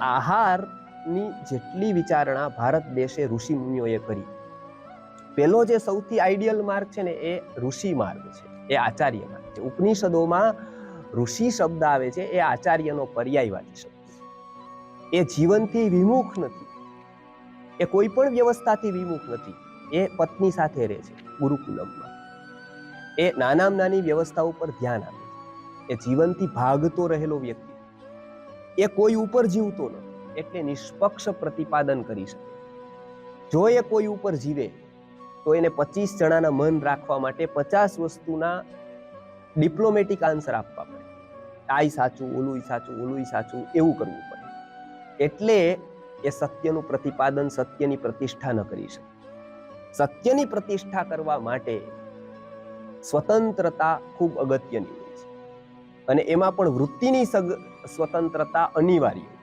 આહારની જેટલી વિચારણા ભારત દેશે ઋષિ મુનિઓએ કરી, પેલો જે સૌથી આઈડિયલ માર્ગ છે ને એ ઋષિ માર્ગ છે, એ આચાર્ય માર્ગ છે. ઉપનિષદોમાં ઋષિ શબ્દ આવે છે, એ આચાર્યનો પર્યાયવાદી શબ્દ છે. એ જીવનથી વિમુખ નથી, એ કોઈ પણ વ્યવસ્થાથી વિમુખ નથી, એ પત્ની સાથે રહે છે, ગુરુકુલમમાં. એ નાનામાં નાની વ્યવસ્થા ઉપર ધ્યાન આપે છે. એ જીવનથી ભાગતો રહેલો વ્યક્તિ એ કોઈ ઉપર જીવતો નથી એટલે નિષ્પક્ષ પ્રતિપાદન કરી શકે. જો એ કોઈ ઉપર જીવે, તો એને પચીસ જણાના મન રાખવા માટે પચાસ વસ્તુના ડિપ્લોમેટિક આન્સર આપવા પડે. આઈ સાચું ઓલું સાચું ઓલું સાચું, એવું કરવું પડે. એટલે એ સત્યનું પ્રતિપાદન સત્યની પ્રતિષ્ઠા ન કરી શકે. સત્યની પ્રતિષ્ઠા કરવા માટે સ્વતંત્રતા ખૂબ અગત્યની અને એમાં પણ વૃત્તિની સ્વતંત્રતા અનિવાર્ય.